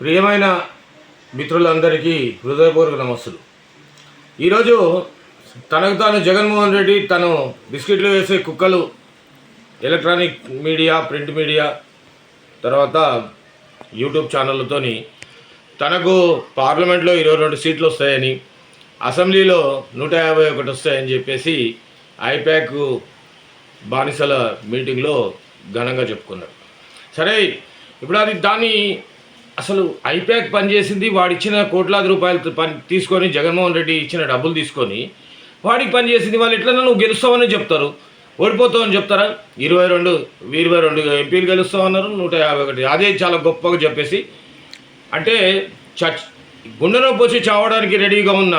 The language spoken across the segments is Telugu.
ప్రియమైన మిత్రులందరికీ హృదయపూర్వక నమస్సులు. ఈరోజు తనకు తాను జగన్మోహన్ రెడ్డి తను బిస్కెట్లు వేసే కుక్కలు ఎలక్ట్రానిక్ మీడియా ప్రింట్ మీడియా తర్వాత యూట్యూబ్ ఛానళ్ళతోని తనకు పార్లమెంట్లో ఇరవై రెండు సీట్లు వస్తాయని అసెంబ్లీలో నూట యాభై ఒకటి వస్తాయని చెప్పేసి ఐప్యాక్ బానిసల మీటింగ్లో ఘనంగా చెప్పుకున్నారు. సరే ఇప్పుడు అది దాన్ని అసలు ఐప్యాక్ పనిచేసింది వాడిచ్చిన కోట్లాది రూపాయలు పని తీసుకొని జగన్మోహన్ రెడ్డి ఇచ్చిన డబ్బులు తీసుకొని వాడికి పనిచేసింది వాళ్ళు ఎట్లన్నా నువ్వు గెలుస్తావని చెప్తారు. ఓడిపోతావని చెప్తారా? ఇరవై రెండు ఇరవై రెండు ఎంపీలు గెలుస్తామన్నారు నూట యాభై ఒకటి. అదే చాలా గొప్పగా చెప్పేసి. అంటే చచ్ గుండెలో వచ్చి చావడానికి రెడీగా ఉన్న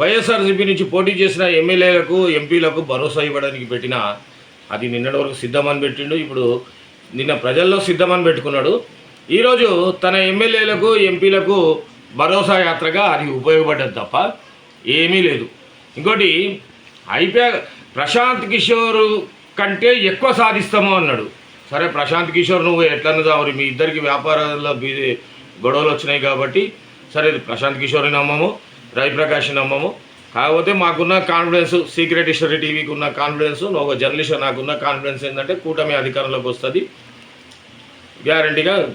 వైఎస్ఆర్సీపీ నుంచి పోటీ చేసిన ఎమ్మెల్యేలకు ఎంపీలకు భరోసా ఇవ్వడానికి పెట్టిన అది నిన్నటి వరకు సిద్ధమని పెట్టిండు. ఇప్పుడు నిన్న ప్రజల్లో సిద్ధమని పెట్టుకున్నాడు. ఈరోజు తన ఎమ్మెల్యేలకు ఎంపీలకు భరోసా యాత్రగా అది ఉపయోగపడ్డది తప్ప ఏమీ లేదు. ఇంకోటి అయిపోయా ప్రశాంత్ కిషోర్ కంటే ఎక్కువ సాధిస్తాము అన్నాడు. సరే ప్రశాంత్ కిషోర్ నువ్వు ఎట్లన్నదా మరి మీ ఇద్దరికి వ్యాపారాల్లో బీ- గొడవలు వచ్చినాయి కాబట్టి సరే ప్రశాంత్ కిషోర్ని నమ్మము రవిప్రకాష్ని నమ్మము. కాకపోతే మాకున్న కాన్ఫిడెన్స్ సీక్రెట్ హిస్టరీ టీవీకి ఉన్న కాన్ఫిడెన్స్ ఒక జర్నలిస్ట్ నాకున్న కాన్ఫిడెన్స్ ఏంటంటే కూటమి అధికారంలోకి వస్తుంది. గ్యారంటీగా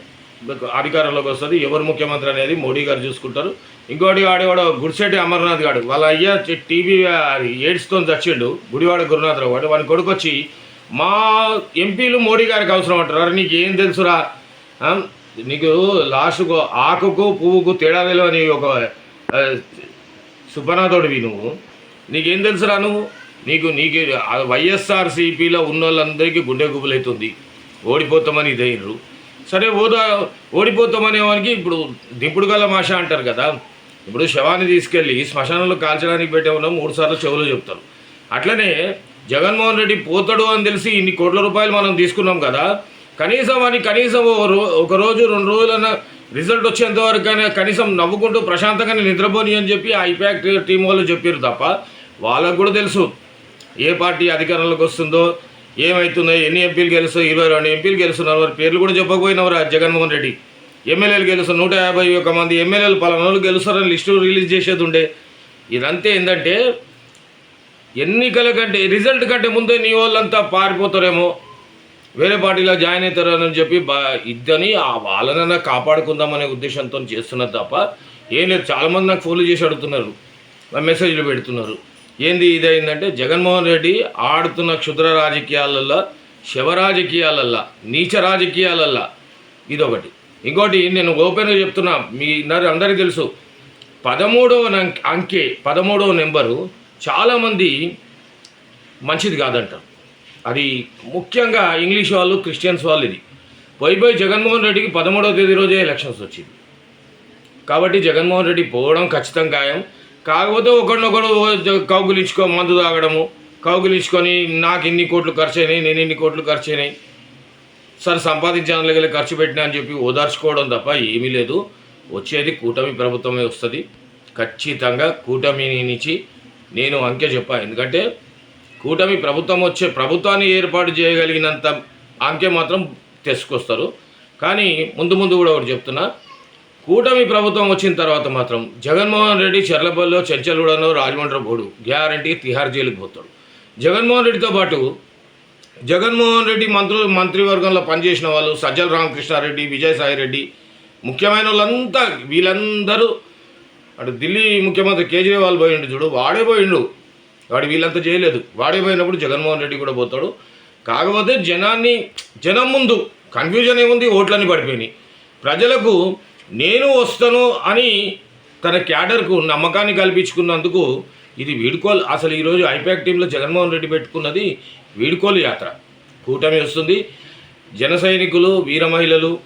అధికారంలోకి వస్తుంది. ఎవరు ముఖ్యమంత్రి అనేది మోడీ గారు చూసుకుంటారు. ఇంకోటి వాడేవాడు గుడిసెట్టి అమర్నాథ్ గాడు. వాళ్ళ అయ్య టీవీ ఏడ్స్తో చచ్చిండు. గుడివాడ గురునాథరావు వాడు వాడిని కొడుకు వచ్చి మా ఎంపీలు మోడీ గారికి అవసరం అంటారు నీకు ఏం తెలుసురా నీకు లాస్ట్కు ఆకుకు పువ్వుకు తేడా తెలియని ఒక ఆ, సుబ్బనాథోడివి నువ్వు. నీకేం తెలుసురా నువ్వు? నీకు నీకు వైఎస్ఆర్సీపీలో ఉన్న వాళ్ళందరికీ గుండె గుబులైతుంది. ఓడిపోతామని ఇదైనరు సరే ఓదా ఓడిపోతామనేవానికి ఇప్పుడు దిప్పుడు గల మాష అంటారు కదా. ఇప్పుడు శవాన్ని తీసుకెళ్ళి శ్మశానంలో కాల్చడానికి పెట్టే మూడు సార్లు చెవులు చెప్తారు. అట్లనే జగన్మోహన్ రెడ్డి పోతాడు అని తెలిసి ఇన్ని కోట్ల రూపాయలు మనం తీసుకున్నాం కదా. కనీసం అని కనీసం ఒక రోజు రెండు రోజులన్న రిజల్ట్ వచ్చేంత వరకు కానీ కనీసం నవ్వుకుంటూ ప్రశాంతంగానే నిద్రపోని అని చెప్పి ఐపాక్ టీం వాళ్ళు చెప్పారు తప్ప వాళ్ళకు కూడా తెలుసు ఏ పార్టీ అధికారంలోకి వస్తుందో ఏమవుతుందో ఎన్ని ఎంపీలు గెలుసు ఇరవై రెండు ఎంపీలు గెలుస్తున్నారు వారి పేర్లు కూడా చెప్పకపోయినవరా జగన్మోహన్ రెడ్డి. ఎమ్మెల్యేలు గెలుస్తారు నూట యాభై ఒక మంది ఎమ్మెల్యేలు పలానాలు గెలుస్తారని లిస్టు రిలీజ్ చేసేది ఉండే ఇదంతా ఏంటంటే ఎన్నికల కంటే రిజల్ట్ కంటే ముందే నీ వాళ్ళంతా పారిపోతారేమో. వేరే పార్టీలో జాయిన్ అవుతారని చెప్పి బా ఇద్దని ఆ వాళ్ళనన్నా కాపాడుకుందామనే ఉద్దేశంతో చేస్తున్నారు తప్ప ఏం లేదు. చాలామంది నాకు ఫోన్లు చేసి అడుగుతున్నారు. మెసేజ్లు పెడుతున్నారు. ఏంది ఇదైందంటే జగన్మోహన్ రెడ్డి ఆడుతున్న క్షుద్ర రాజకీయాలల్లో శివరాజకీయాలల్లా నీచ రాజకీయాలల్లా. ఇదొకటి. ఇంకోటి నేను ఓపెన్గా చెప్తున్నా మీ అందరికీ తెలుసు. పదమూడవ నం- అంకె పదమూడవ నెంబరు చాలామంది మంచిది కాదంటారు. అది ముఖ్యంగా ఇంగ్లీష్ వాళ్ళు క్రిస్టియన్స్ వాళ్ళు ఇది. పోయి పోయి జగన్మోహన్ రెడ్డికి పదమూడవ తేదీ రోజే ఎలక్షన్స్ వచ్చింది. కాబట్టి జగన్మోహన్ రెడ్డి పోవడం ఖచ్చితం ఖాయం. కాకపోతే ఒకళ్ళొకడు కౌగులించుకో మందు తాగడము కౌగులించుకొని నాకు ఇన్ని కోట్లు ఖర్చు అయినాయి నేను ఇన్ని కోట్లు ఖర్చు అయినాయి సరే సంపాదించాను దగ్గర ఖర్చు పెట్టినా అని చెప్పి ఓదార్చుకోవడం తప్ప ఏమీ లేదు. వచ్చేది కూటమి ప్రభుత్వమే వస్తుంది. ఖచ్చితంగా కూటమి నుంచి నేను అంకె చెప్పా. ఎందుకంటే కూటమి ప్రభుత్వం వచ్చే ప్రభుత్వాన్ని ఏర్పాటు చేయగలిగినంత అంకె మాత్రం తెచ్చుకొస్తారు. కానీ ముందు ముందు కూడా ఒకటి చెప్తున్నా. కూటమి ప్రభుత్వం వచ్చిన తర్వాత మాత్రం జగన్మోహన్ రెడ్డి చెర్లపల్లిలో చెంచలూడలో రాజమండ్రి పోడు. గ్యారంటీ తిహార్ జైలుకి పోతాడు. జగన్మోహన్ రెడ్డితో పాటు జగన్మోహన్ రెడ్డి మంత్రులు మంత్రివర్గంలో పనిచేసిన వాళ్ళు సజ్జల రామకృష్ణారెడ్డి విజయసాయి రెడ్డి ముఖ్యమైన వాళ్ళంతా వీళ్ళందరూ అటు ఢిల్లీ ముఖ్యమంత్రి కేజ్రీవాల్ పోయిండు చూడు వాడే పోయిండు. వాడు వీళ్ళంతా చేయలేదు. వాడే పోయినప్పుడు జగన్మోహన్ రెడ్డి కూడా పోతాడు. కాకపోతే జనాన్ని జనం ముందు కన్ఫ్యూజన్ ఏముంది? ఓట్లన్నీ పడిపోయినాయి. ప్రజలకు నేను వస్తాను అని తన క్యాడర్కు నమ్మకాన్ని కల్పించుకున్నందుకు ఇది వీడుకోలు. అసలు ఈరోజు ఐపాక్ టీంలో జగన్మోహన్ రెడ్డి పెట్టుకున్నది వీడుకోలు యాత్ర. కూటమి వస్తుంది. జన సైనికులు వీర మహిళలు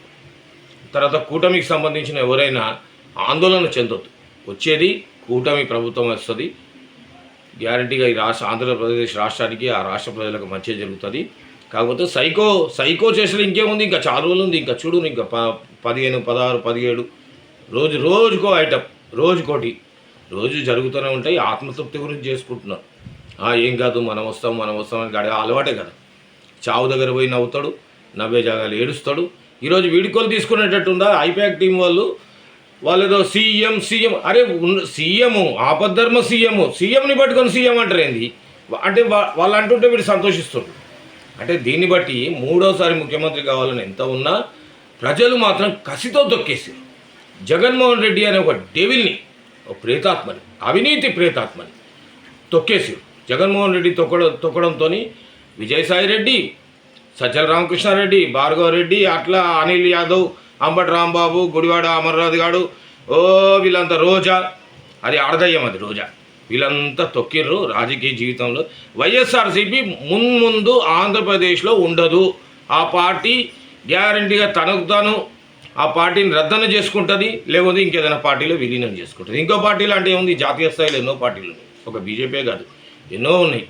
తర్వాత కూటమికి సంబంధించిన ఎవరైనా ఆందోళన చెందొద్దు. వచ్చేది కూటమి ప్రభుత్వం వస్తుంది. గ్యారంటీగా ఈ రాష్ట్ర ఆంధ్రప్రదేశ్ రాష్ట్రానికి ఆ రాష్ట్ర ప్రజలకు మంచి జరుగుతుంది. కాకపోతే సైకో సైకో చేసిన ఇంకేముంది? ఇంకా చాలా రోజులు ఉంది ఇంకా చూడు ఇంకా ప పదిహేను పదహారు పదిహేడు. రోజు రోజుకో ఐటమ్ రోజుకోటి. రోజు జరుగుతూనే ఉంటాయి. ఆత్మతృప్తి గురించి చేసుకుంటున్నారు "ఆ, ఏం కాదు మనం వస్తాం మనం వస్తాం అని గడ అలవాటే కదా. చావు దగ్గర పోయి నవ్వుతాడు నవ్వే జాగాలు ఏడుస్తాడు. ఈరోజు వీడుకోలు తీసుకునేటట్టుందా? ఐపాక్ టీం వాళ్ళు వాళ్ళు ఏదో సీఎం సీఎం. అరే ఉన్న- సీఎం ఆపద్ధర్మ సీఎం సీఎంని పట్టుకొని సీఎం అంటారు ఏంది అంటే వాళ్ళు అంటుంటే వీడు సంతోషిస్తుండ్రు అంటే దీన్ని బట్టి మూడోసారి ముఖ్యమంత్రి కావాలని ఎంత ఉన్నా ప్రజలు మాత్రం కసితో తొక్కేసారు జగన్మోహన్ రెడ్డి అనే ఒక డెవిల్ని ఒక ప్రేతాత్మని అవినీతి ప్రేతాత్మని తొక్కేసారు జగన్మోహన్ రెడ్డి తొక్కడం తొక్కడంతో విజయసాయి రెడ్డి సజ్జల రామకృష్ణారెడ్డి భార్గవ రెడ్డి అట్లా అనిల్ యాదవ్ అంబటి రాంబాబు గుడివాడ అమర్నాథ్ గాడు ఓ వీళ్ళంతా రోజా. అది ఆడదయ్యం అది రోజా. వీళ్ళంతా తొక్కిర్రు రాజకీయ జీవితంలో. వైఎస్ఆర్సీపీ మున్ముందు ఆంధ్రప్రదేశ్లో ఉండదు. ఆ పార్టీ గ్యారంటీగా తనకు తాను ఆ పార్టీని రద్దన చేసుకుంటుంది లేకపోతే ఇంకేదైనా పార్టీలో విలీనం చేసుకుంటుంది. ఇంకో పార్టీలు అంటే ఏముంది? జాతీయ స్థాయిలో ఎన్నో పార్టీలు ఉన్నాయి. ఒక బీజేపీ కాదు ఎన్నో ఉన్నాయి.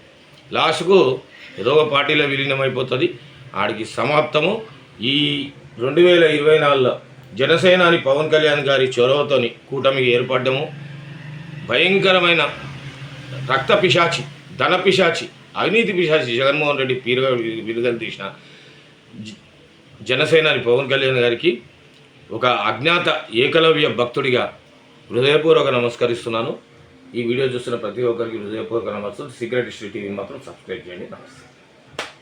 లాస్ట్కు ఏదో ఒక పార్టీలో విలీనం అయిపోతుంది ఆడికి సమాప్తము. ఈ రెండు వేల ఇరవై నాలుగులో జనసేనాని పవన్ కళ్యాణ్ గారి చొరవతోని కూటమికి ఏర్పడ్డము. భయంకరమైన రక్త పిశాచి ధన పిశాచి అవినీతి పిశాచి జగన్మోహన్ రెడ్డి పీరుగా విడుదల తీసిన జనసేనాని పవన్ కళ్యాణ్ గారికి ఒక అజ్ఞాత ఏకలవ్య భక్తుడిగా హృదయపూర్వక నమస్కరిస్తున్నాను. ఈ వీడియో చూస్తున్న ప్రతి ఒక్కరికి హృదయపూర్వక నమస్కారం సీక్రెట్ హిస్టరీ టీవీ మాత్రం సబ్స్క్రైబ్ చేయండి. నమస్తే.